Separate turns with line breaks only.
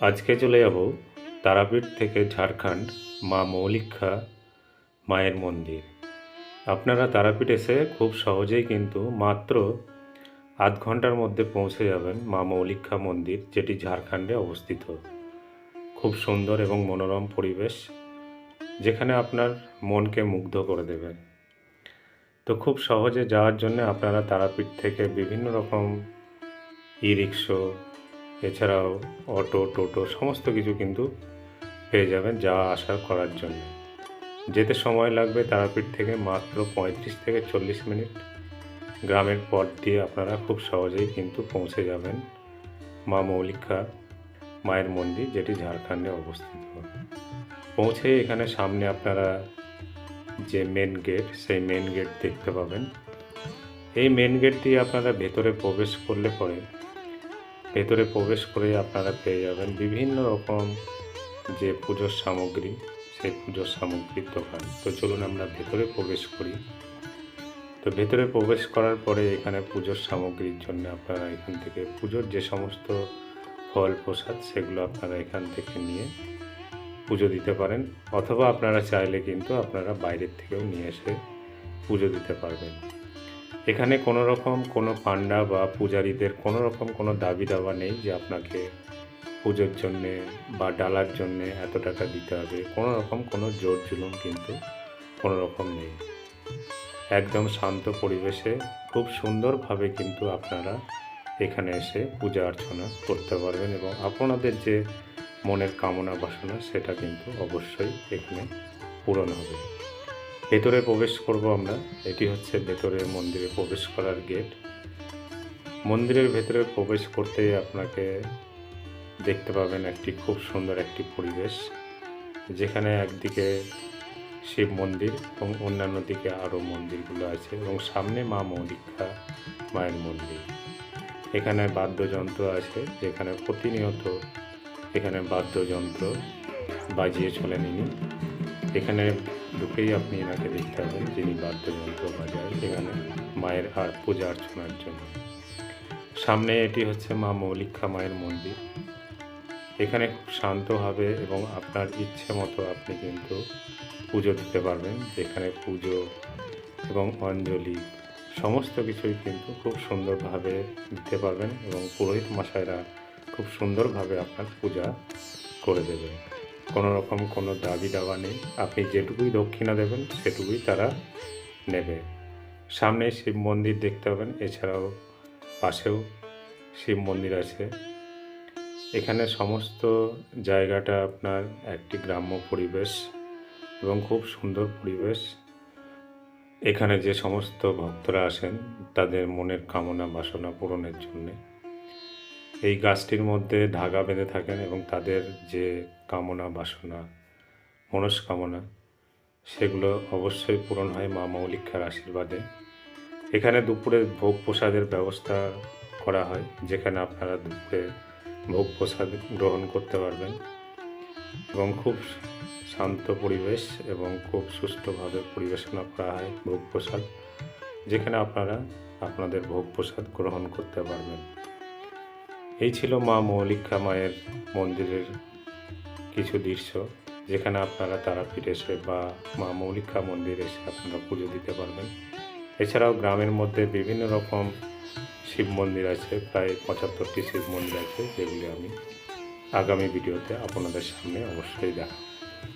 আজকে চলে যাব তারাপীঠ থেকে ঝাড়খণ্ড মা মৌলিক্ষা মায়ের মন্দির। আপনারা তারাপীঠ এসে খুব সহজেই কিন্তু মাত্র আধ ঘণ্টার মধ্যে পৌঁছে যাবেন মা মৌলিক্ষা মন্দির, যেটি ঝাড়খণ্ডে অবস্থিত। খুব সুন্দর এবং মনোরম পরিবেশ, যেখানে আপনার মনকে মুগ্ধ করে দেবে। তো খুব সহজে যাওয়ার জন্য আপনারা তারাপীঠ থেকে বিভিন্ন রকম ই রিক্সো এছাড়াও অটো, টোটো, সমস্ত কিছু কিন্তু পেয়ে যাবেন যাওয়া আসা করার জন্য। যেতে সময় লাগবে তারাপীঠ থেকে মাত্র পঁয়ত্রিশ থেকে চল্লিশ মিনিট। গ্রামের পথ দিয়ে আপনারা খুব সহজেই কিন্তু পৌঁছে যাবেন মা মৌলিকা মায়ের মন্দির, যেটি ঝাড়খণ্ডে অবস্থিত। পৌঁছে এখানে সামনে আপনারা যে মেন গেট সেই মেন গেট দেখতে পাবেন। এই মেন গেট দিয়ে আপনারা ভেতরে প্রবেশ করলে পরে ভেতরে প্রবেশ করে আপনারা পেয়ে যাবেন বিভিন্ন রকম যে পুজোর সামগ্রী, সেই পুজোর সামগ্রীর দোকান। তো চলুন আমরা ভেতরে প্রবেশ করি। তো ভেতরে প্রবেশ করার পরে এখানে পুজোর সামগ্রীর জন্য আপনারা এখান থেকে পুজোর যে সমস্ত ফল প্রসাদ, সেগুলো আপনারা এখান থেকে নিয়ে পুজো দিতে পারেন। অথবা আপনারা চাইলে কিন্তু আপনারা বাইরের থেকেও নিয়ে এসে পুজো দিতে পারবেন। এখানে কোনো রকম কোনো পান্ডা বা পূজারীদের কোনো রকম কোনো দাবি দাওয়া নেই যে আপনাকে পুজোর জন্যে বা ডালার জন্যে এত টাকা দিতে হবে। কোনো রকম কোনো জোর জুলুম কিন্তু কোনো রকম নেই। একদম শান্ত পরিবেশে খুব সুন্দরভাবে কিন্তু আপনারা এখানে এসে পূজা অর্চনা করতে পারবেন এবং আপনাদের যে মনের কামনা বাসনা সেটা কিন্তু অবশ্যই এখানে পূরণ হবে। ভেতরে প্রবেশ করব আমরা। এটি হচ্ছে ভেতরে মন্দিরে প্রবেশ করার গেট। মন্দিরের ভেতরে প্রবেশ করতে আপনাকে দেখতে পাবেন একটি খুব সুন্দর একটি পরিবেশ, যেখানে একদিকে শিব মন্দির এবং অন্যান্য দিকে আরও মন্দিরগুলো আছে এবং সামনে মা মৌলিকা মায়ের মন্দির। এখানে বাদ্যযন্ত্র আছে, যেখানে প্রতিনিয়ত এখানে বাদ্যযন্ত্র বাজিয়ে চলেন ইনি। এখানে ঢুকেই আপনি এনাকে দেখতে পাবেন, যিনি বাদ্যযন্ত্র বাজায় এখানে মায়ের আর পূজা অর্চনার জন্য। সামনে এটি হচ্ছে মা মৌলিকা মায়ের মন্দির। এখানে খুব শান্তভাবে এবং আপনার ইচ্ছে মতো আপনি কিন্তু পুজো দিতে পারবেন, যেখানে পুজো এবং অঞ্জলি সমস্ত কিছুই কিন্তু খুব সুন্দরভাবে দিতে পারবেন এবং পুরোহিত মশাইরা খুব সুন্দরভাবে আপনার পূজা করে দেবে কোনো রকম কোনো দাবি দাওয়া নেই। আপনি যেটুকুই দক্ষিণা দেবেন, সেটুকুই তারা নেবে। সামনে শিব মন্দির দেখতে পাবেন, এছাড়াও পাশেও শিব মন্দির আছে। এখানে সমস্ত জায়গাটা আপনার একটি গ্রাম্য পরিবেশ এবং খুব সুন্দর পরিবেশ। এখানে যে সমস্ত ভক্তরা আসেন, তাদের মনের কামনা বাসনা পূরণের জন্যে। এই গাছটির মধ্যে ধাগা বেঁধে থাকেন এবং তাদের যে কামনা বাসনা, মনস্কামনা, সেগুলো অবশ্যই পূরণ হয় মা মৌলিকার আশীর্বাদে। এখানে দুপুরে ভোগ প্রসাদের ব্যবস্থা করা হয়, যেখানে আপনারা দুপুরে ভোগ প্রসাদ গ্রহণ করতে পারবেন এবং খুব শান্ত পরিবেশ এবং খুব সুষ্ঠুভাবে পরিবেশনা করা হয় ভোগ প্রসাদ, যেখানে আপনারা আপনাদের ভোগ প্রসাদ গ্রহণ করতে পারবেন। এই ছিল মা মৌলিকা মায়ের মন্দিরের কিছু দৃশ্য, যেখানে আপনারা তারাপীঠ এসে বা মা মৌলিকা মন্দির এসে আপনারা পুজো দিতে পারবেন। এছাড়াও গ্রামের মধ্যে বিভিন্ন রকম শিব মন্দির আছে, প্রায় পঁচাত্তরটি শিব মন্দির আছে, যেগুলি আমি আগামী ভিডিওতে আপনাদের সামনে অবশ্যই দেখাবো।